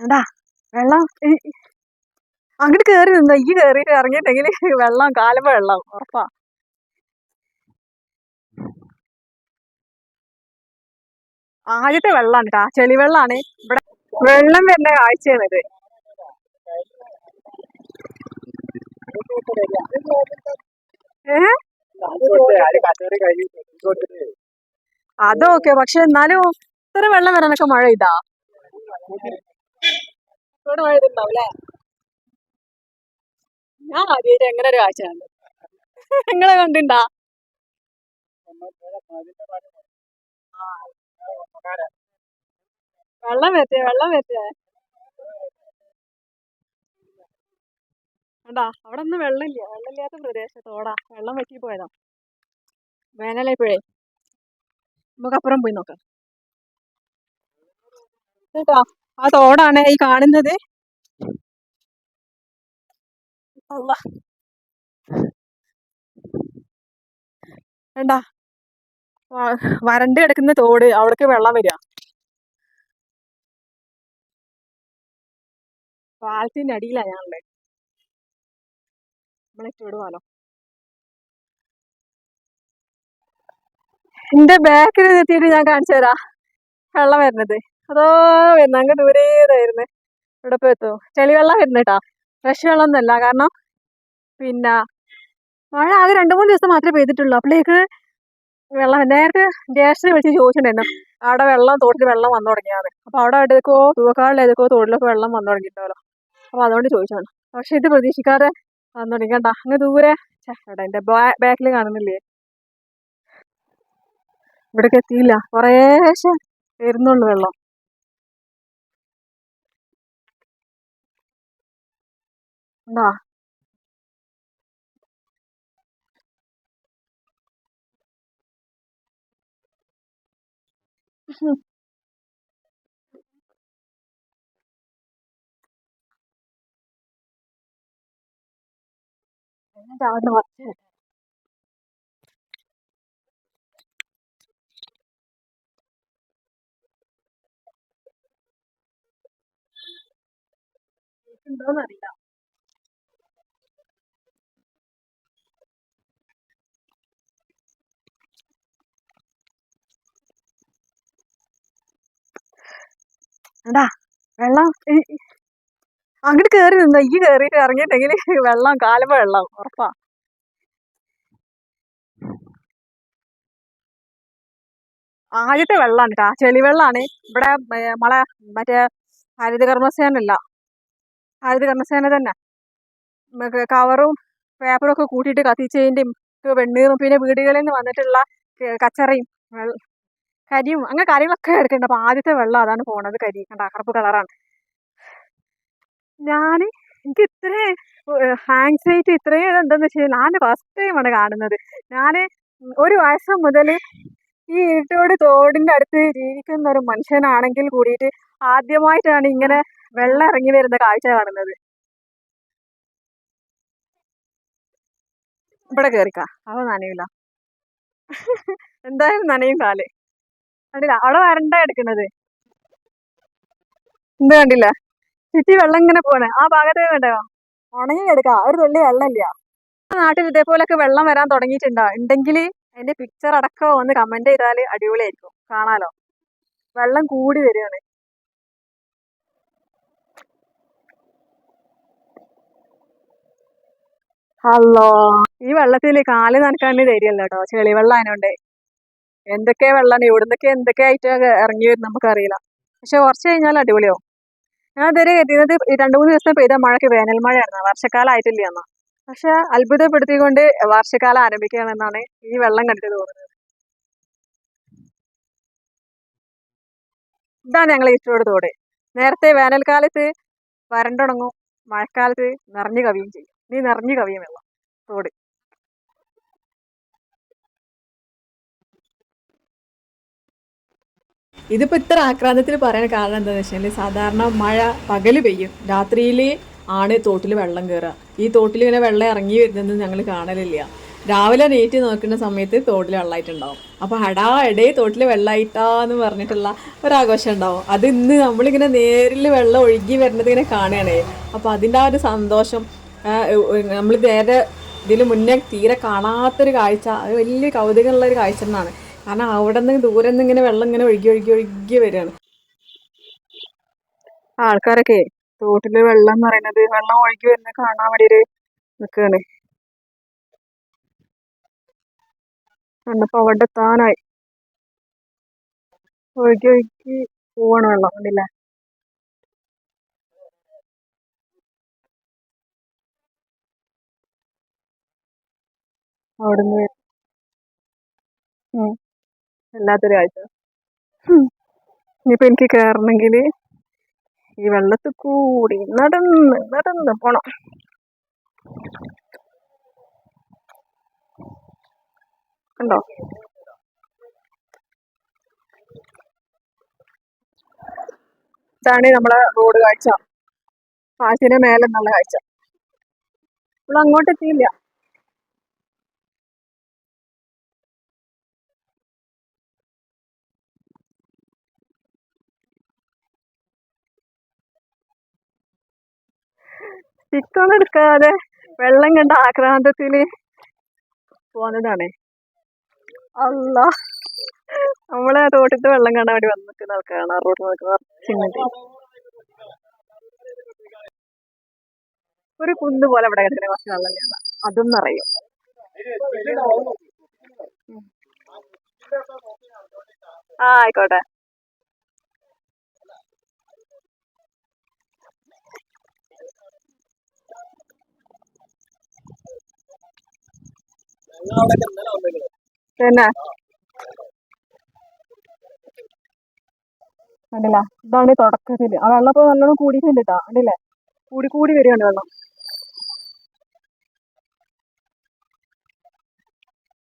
എടാ വെള്ളം അങ്ങോട്ട് കയറി നിന്നോ ഈ കയറി ഇറങ്ങിയിട്ടെങ്കിൽ വെള്ളം കാലമ്പ വെള്ളം ഉറപ്പാ. ആദ്യത്തെ വെള്ളമാണ് കേട്ടാ ചെളി വെള്ളമാണ് ഇവിടെ വെള്ളം വരുന്ന കാഴ്ചയാണ് ഇത്. അതൊക്കെ പക്ഷെ എന്നാലും ഇത്ര വെള്ളം വരാനൊക്കെ മഴ ഇതാ മഴ അല്ലേ ഞാൻ ആദ്യമായിട്ട് എങ്ങനെ ഒരു കാഴ്ച കണ്ടു നിങ്ങളെ കണ്ടിണ്ടാ? വെള്ളം വെറ്റേ വെള്ളം വെറ്റേ കണ്ടാ അവിടെ ഒന്നും വെള്ളമില്ല. വെള്ളമില്ലാത്ത പ്രദേശത്തോടാ വെള്ളം വറ്റി പോയതാ. വേനലായപ്പോഴേ നമുക്ക് അപ്പുറം പോയി നോക്കാം. കേട്ടാ ആ തോടാണ് ഈ കാണുന്നത്. വേണ്ടാ. വരണ്ട് കിടക്കുന്ന തോട് അവിടേക്ക് വെള്ളം വരിക പാലത്തിന്റെ അടിയിലാ ഞാനുള്ളത് നമ്മളെ ചൂടുവാലോ എന്റെ ബാക്കിൽ നിർത്തിയിട്ട് ഞാൻ കാണിച്ചു തരാം. വെള്ളം വരുന്നത് അതോ വരുന്ന അങ്ങ് ദൂരേതായിരുന്നു ഇവിടെ ഇപ്പോൾ എത്തുമോ ചെളിവെള്ളം വരുന്നേട്ടാ ഫ്രഷ് വെള്ളം ഒന്നല്ല കാരണം പിന്നെ മഴ ആകെ രണ്ടു മൂന്ന് ദിവസം മാത്രമേ പെയ്തിട്ടുള്ളൂ. അപ്പോഴേക്ക് വെള്ളം നേരത്തെ ജ്യേഷ്ഠനെ വിളിച്ച് ചോദിച്ചിട്ടുണ്ടായിരുന്നു. അവിടെ വെള്ളം തോട്ടിൽ വെള്ളം വന്നു തുടങ്ങിയാണ് അപ്പോൾ അവിടെ എടുക്കോ തൂക്കാളിൽ ഏതൊക്കെ തോട്ടിലൊക്കെ വെള്ളം വന്നു തുടങ്ങിയിട്ടുണ്ടല്ലോ അപ്പോൾ അതുകൊണ്ട് ചോദിച്ചാണ് പക്ഷെ ഇത് പ്രതീക്ഷിക്കാതെ വന്നു തുടങ്ങി. കണ്ട അങ്ങ് ദൂരെ. ഛെ, എന്റെ ബാക്കിൽ കാണുന്നില്ലേ? ഇവിടേക്ക് എത്തിയില്ല. കുറേശ്ശെ വരുന്നുള്ളൂ വെള്ളം. എന്താ ചാടുന്ന കുറച്ച് ഉണ്ടോന്ന് അറിയില്ല എടാ വെള്ളം ഈ- വെള്ളം അങ്ങോട്ട് കേറി നിന്നോ ഈ കയറിയിട്ട് ഇറങ്ങിയിട്ടെങ്കിൽ വെള്ളം കാലമ്പ വെള്ളം ഉറപ്പാ. ആദ്യത്തെ വെള്ളമാണ് കേട്ടാ ചെളി വെള്ളമാണ് ഇവിടെ നമ്മളെ മറ്റേ ഹരിത കർമ്മസേനല്ല. ഹരിത കർമ്മസേന തന്നെ. കവറും പേപ്പറും ഒക്കെ കൂട്ടിയിട്ട് കത്തിച്ചതിന്റെയും വെണ്ണീറും പിന്നെ വീടുകളിൽ നിന്ന് വന്നിട്ടുള്ള കച്ചറയും കരിയും അങ്ങനെ കാര്യങ്ങളൊക്കെ എടുക്കുന്നുണ്ട് അപ്പൊ ആദ്യത്തെ വെള്ളം അതാണ് പോണത് കരി. കണ്ട? കറുപ്പ് കളറാണ്. ഞാൻ എനിക്ക് ഇത്ര ആങ്സൈറ്റി ഇത്രയും എന്താന്ന് വെച്ചാൽ ഞാൻ ഫസ്റ്റ് ടൈമാണ് കാണുന്നത്. ഞാൻ ഒരു വയസ്സ് മുതൽ ഈ ഇരുട്ടോട് തോടിന്റെ അടുത്ത് ജീവിക്കുന്ന ഒരു മനുഷ്യനാണെങ്കിൽ കൂടിയിട്ട് ആദ്യമായിട്ടാണ് ഇങ്ങനെ വെള്ളം ഇറങ്ങി വരുന്ന കാഴ്ച കാണുന്നത്. ഇവിടെ കേറിക്കാ. അവ നനയില്ല എന്തായാലും നനയും കാൽ. കണ്ടില്ല. അവിടെ വരണ്ട എടുക്കണത്. എന്ത് കണ്ടില്ല. ചുറ്റി വെള്ളം ഇങ്ങനെ പോണേ. ആ ഭാഗത്ത് കണ്ടോ? ഉണങ്ങി ഒരു തുള്ളി വെള്ളമില്ല. നാട്ടിൽ ഇതേപോലൊക്കെ വെള്ളം വരാൻ തുടങ്ങിയിട്ടുണ്ടോ? ഉണ്ടെങ്കിൽ അതിന്റെ പിക്ചർ അടക്കം ഒന്ന് കമന്റ് ചെയ്താൽ അടിപൊളിയായിരിക്കും. കാണാലോ? വെള്ളം കൂടി വരികയാണ് ഹലോ. ഈ വെള്ളത്തിൽ കാൽ നനക്കാണ്ട് തരികയല്ല കേട്ടോ. ചെളി വെള്ളം അതിനോണ്ട് എന്തൊക്കെ വെള്ളം ഇവിടുന്നൊക്കെ എന്തൊക്കെ ആയിട്ട് ഇറങ്ങി വരും നമുക്കറിയില്ല. പക്ഷെ കുറച്ച് കഴിഞ്ഞാൽ അടിപൊളിയാവും. ഞാൻ ഇതുവരെ കരുതിയത് രണ്ടു മൂന്ന് ദിവസം പെയ്ത മഴയ്ക്ക് വേനൽ മഴയായിരുന്നു. വർഷക്കാലം ആയിട്ടില്ല എന്നാ പക്ഷെ അത്ഭുതപ്പെടുത്തിക്കൊണ്ട് വർഷക്കാലം ആരംഭിക്കുകയാണെന്നാണ് ഈ വെള്ളം കണ്ടിട്ട് തോന്നുന്നത്. ഇതാണ് ഞങ്ങൾ ഇഷ്ടോട് തോട്. നേരത്തെ വേനൽക്കാലത്ത് വരണ്ടുണങ്ങും മഴക്കാലത്ത് നിറഞ്ഞു കവിയും ചെയ്യും. നീ നിറഞ്ഞു കവിയും വെള്ളം. തോട്. ഇതിപ്പോ ഇത്ര ആക്രാന്തത്തിൽ പറയാൻ കാരണം എന്താണെന്ന് വെച്ചാൽ സാധാരണ മഴ പകൽ പെയ്യും. രാത്രിയിൽ ആണ് തോട്ടിൽ വെള്ളം കയറുക ഈ തോട്ടിൽ ഇങ്ങനെ വെള്ളം ഇറങ്ങി വരുന്നത് ഞങ്ങൾ കാണലില്ല. രാവിലെ നീറ്റ് നോക്കുന്ന സമയത്ത് തോട്ടിൽ വെള്ളമായിട്ടുണ്ടാവും അപ്പോൾ അടാ എടേ തോട്ടിൽ വെള്ളമായിട്ടാന്ന് പറഞ്ഞിട്ടുള്ള ഒരാഘോഷം ഉണ്ടാവും. അത് ഇന്ന് നമ്മളിങ്ങനെ നേരിൽ വെള്ളം ഒഴുകി വരുന്നത് ഇങ്ങനെ കാണുകയാണേ. അപ്പോൾ അതിന്റെ ആ ഒരു സന്തോഷം നമ്മൾ നേരെ ഇതിന് മുന്നേ തീരെ കാണാത്തൊരു കാഴ്ച അത് വലിയ കൗതുകമുള്ള ഒരു കാഴ്ച തന്നെയാണ്. കാരണം അവിടെ നിന്ന് ദൂരെ നിന്ന് ഇങ്ങനെ വെള്ളം ഇങ്ങനെ ഒഴുകി ഒഴുകി ഒഴുകി വരികയാണ്. ആൾക്കാരൊക്കെ തോട്ടിൽ വെള്ളം എന്ന് പറയുന്നത് വെള്ളം ഒഴുകി വരുന്നത് കാണാൻ വേണ്ടി നിൽക്കുകയാണ് കണ്ടപ്പോ അവിടെ എത്താനായി. ഒഴുകി ഒഴുകി പോവാണ് വെള്ളം കണ്ടില്ലേ? അവിടുന്ന് ഉം. വല്ലാത്തൊരു കാഴ്ച ഉം. ഇനിയിപ്പോ എനിക്ക് കയറണമെങ്കിൽ ഈ വെള്ളത്തിൽ കൂടി നടന്ന് നടന്ന് പോണം. കണ്ടോ? ഇതാണ് നമ്മളെ റോഡ് കാഴ്ച. പാശിന് മേലെ എന്നുള്ള കാഴ്ച. നമ്മൾ അങ്ങോട്ട് എത്തിയില്ല സ്റ്റിക്കൊന്നും എടുക്കാതെ വെള്ളം കണ്ട ആക്രാന്തത്തിൽ പോന്നതാണ്. അല്ല നമ്മളെ തോട്ടത്ത് വെള്ളം കാണാൻ വേണ്ടി വന്ന് നിൽക്കുന്ന ആൾക്കാരാണ്. ആ റോഡ് നിൽക്കുന്ന ഒരു കുന്ന് പോലെ അവിടെ കിടക്കുന്ന കുറച്ച് വെള്ളം കാണാം അതും നിറയും. ആ ആയിക്കോട്ടെ. പിന്നെ? ഇതാണ് തുടക്കത്തിൽ. ആ വെള്ളം ഇപ്പൊ നല്ലോണം കൂടിയിട്ടുണ്ട് കേട്ടോ കണ്ടില്ലേ? കൂടി കൂടി വരികയാണ് വെള്ളം.